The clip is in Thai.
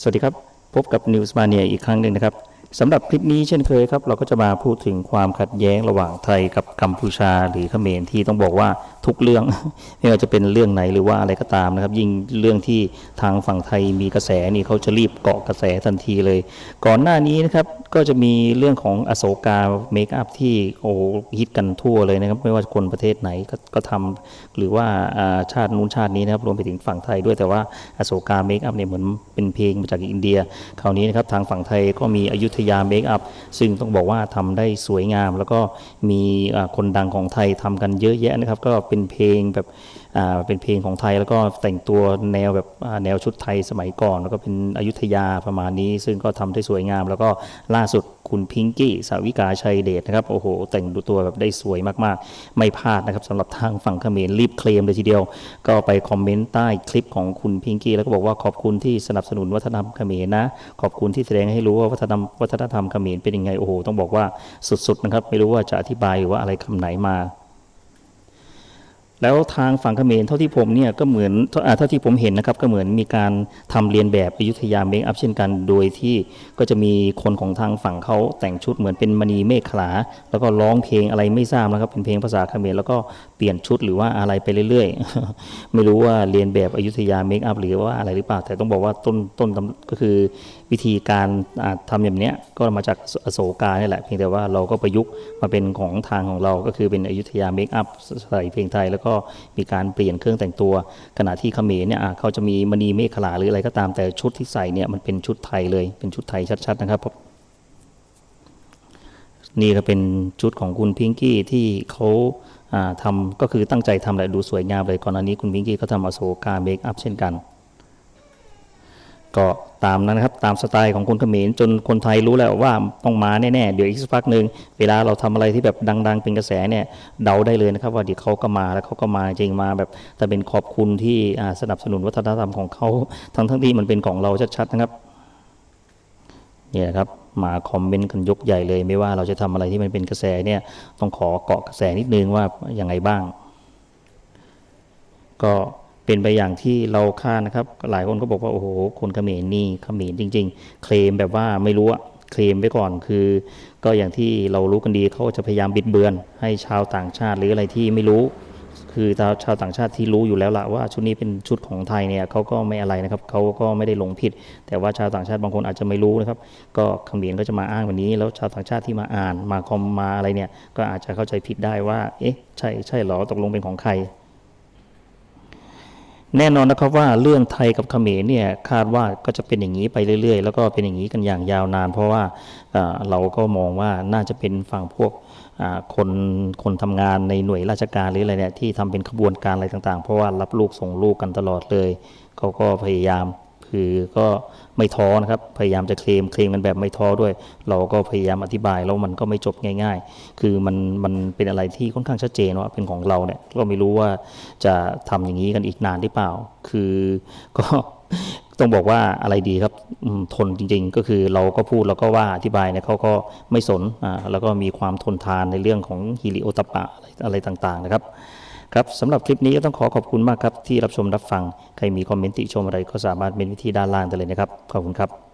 สวัสดีครับ พบกับ News Mania อีกครั้งหนึ่งนะครับสำหรับคลิปนี้เช่นเคยครับ เราก็จะมาพูดถึงความขัดแย้งระหว่างไทยกับกัมพูชาหรือเขมรที่ต้องบอกว่า ทุกเรื่องไม่ว่าจะเป็นเรื่องไหนหรือว่าอะไรก็ตามนะครับ ยิ่งเรื่องที่ทางฝั่งไทยมีกระแสนี่เขาจะรีบเกาะกระแสทันทีเลย ก่อนหน้านี้นะครับก็จะมีเรื่องของอโศกาเมคอัพที่โอ้ฮิตกันทั่วเลยนะครับ ไม่ว่าคนประเทศไหนก็ก็ทำหรือว่าชาตินู้นชาตินี้นะครับรวมไปถึงฝั่งไทยด้วยแต่ว่าอโศกาเมคอัพเนี่ยเหมือนเป็นเพลงมาจากอินเดีย คราวนี้นะครับทางฝั่งไทยก็มีอยุธยาเมคอัพซึ่งต้องบอกว่าทำได้สวยงาม แล้วก็มีคนดังของไทยทำกันเยอะแยะนะครับ ก็เป็นเพลงแบบเป็นเพลงของไทยแล้วก็แต่งตัวแนวแบบแนวชุดไทยสมัยก่อน แล้วก็เป็นอยุธยาประมาณนี้ ซึ่งก็ทำได้สวยงาม แล้วก็ล่าสุดคุณพิงกี้สาวิกาชัยเดชนะครับโอ้โห แต่งตัวแบบได้สวยมากๆ ไม่พลาดนะครับสำหรับทางฝั่งเขมรรีบเคลมเลยทีเดียว ก็ไปคอมเมนต์ใต้คลิปของคุณพิงกี้แล้วก็บอกว่าขอบคุณที่สนับสนุนวัฒนธรรมเขมรนะ ขอบคุณที่แสดงให้รู้ว่าวัฒนธรรมวัฒนธรรมเขมรเป็นยังไงโอ้โหต้องบอกว่าสุดๆนะครับไม่รู้ว่าจะอธิบายหรือว่าอะไรคำไหนมา แล้วทางฝั่งเขมรเท่าที่ผมเนี่ยก็เหมือนเท่าที่ผมเห็นนะครับ ก็เหมือนมีการทำเรียนแบบอยุธยาเมคอัพเช่นกัน โดยที่ก็จะมีคนของทางฝั่งเขาแต่งชุดเหมือนเป็นมณีเมฆขลา แล้วก็ร้องเพลงอะไรไม่ทราบนะครับ เป็นเพลงภาษาเขมรแล้วก็เปลี่ยนชุดหรือว่าอะไรไปเรื่อยๆ ไม่รู้ว่าเรียนแบบอยุธยาเมคอัพหรือว่าอะไรหรือเปล่า แต่ต้องบอกว่าต้นต้นก็คือวิธีการอ่าทำอย่างเนี้ยก็มาจากอโศกานี่แหละเพียงแต่ว่าเราก็ประยุกต์มาเป็นของทางของเราก็คือเป็นอยุธยาเมคอัพใส่เพลงไทยแล้วก็มีการเปลี่ยนเครื่องแต่งตัว ขณะที่เขมรเนี่ยเขาจะมีมณีเมฆขลาหรืออะไรก็ตามแต่ชุดที่ใส่เนี่ยมันเป็นชุดไทยเลยเป็นชุดไทยชัด ๆ นะครับนี่ก็เป็นชุดของคุณพิงกี้ที่เขาอ่าทำก็คือตั้งใจทำแหละดูสวยงามเลยก่อนหน้านี้คุณพิงกี้เขาทำอโศกาเมคอัพเช่นกัน ก็ ตามนั้นนะครับ ตามสไตล์ของคนเขมรจนคนไทยรู้แล้วว่าต้องมาแน่ๆเดี๋ยวอีกสักพักหนึ่งเวลาเราทำอะไรที่แบบดัง ๆ เป็นกระแสเนี่ยเดาได้เลยนะครับ ว่าเดี๋ยวเขาก็มาแล้วเขาก็มาจริงมาแบบแต่เป็นขอบคุณที่สนับสนุนวัฒนธรรมของเขาทั้งทั้งที่มันเป็นของเราชัดๆนะครับเนี่ยนะครับมาคอมเมนต์กันยกใหญ่เลย ไม่ว่าเราจะทำอะไรที่มันเป็นกระแสเนี่ยต้องขอเกาะกระแสนิดนึงว่าอยังไงบ้าง ก็ เป็นไปอย่างที่เราคาดนะครับ หลายคนก็บอกว่าโอ้โหคนเขมรนี่เขมรจริง ๆ เคลมแบบว่าไม่รู้อะเคลมไว้ก่อนคือ ก็อย่างที่เรารู้กันดีเขาจะพยายามบิดเบือน ให้ชาวต่างชาติหรืออะไรที่ไม่รู้ คือชาวชาวต่างชาติที่รู้อยู่แล้วละว่าชุดนี้เป็นชุดของไทยเนี่ยเขาก็ไม่อะไรนะครับเขาก็ไม่ได้หลงผิด แต่ว่าชาวต่างชาติบางคนอาจจะไม่รู้นะครับ ก็เขมรก็จะมาอ้างแบบนี้ แล้วชาวต่างชาติที่มาอ่านมาคอมมาอะไรเนี่ยก็อาจจะเข้าใจผิดได้ว่า เอ๊ะใช่ใช่หรอตกลงเป็นของใคร แน่นอนนะครับว่าเรื่องไทยกับเขมรเนี่ยคาดว่าก็จะเป็นอย่างนี้ไปเรื่อย ๆ แล้วก็เป็นอย่างนี้กันอย่างยาวนาน เพราะว่าเราก็มองว่าน่าจะเป็นฝั่งพวกคนคนทำงานในหน่วยราชการหรืออะไรเนี่ยที่ทำเป็นขบวนการอะไรต่างๆ เพราะว่ารับลูกส่งลูกกันตลอดเลย เขาก็พยายาม คือก็ไม่ท้อนะครับ พยายามจะเคลมเคลมกันแบบไม่ท้อด้วย เราก็พยายามอธิบายแล้วมันก็ไม่จบง่าย ๆ คือมันมันเป็นอะไรที่ค่อนข้างชัดเจนว่าเป็นของเราเนี่ยก็ไม่รู้ว่าจะทำอย่างนี้กันอีกนานหรือเปล่า คือก็ต้องบอกว่าอะไรดีครับทนจริงๆ ก็คือเราก็พูดแล้วก็ว่าอธิบายเนี่ยเขาก็ไม่สนอ่าแล้วก็มีความทนทานในเรื่องของฮิริโอตปปะอะไรต่างๆนะครับ ครับสำหรับคลิปนี้ก็ต้องขอขอบคุณมากครับที่รับชมรับฟัง ใครมีคอมเมนต์ติชมอะไรก็สามารถเมนวิธีด้านล่างได้เลยนะครับ ขอบคุณครับ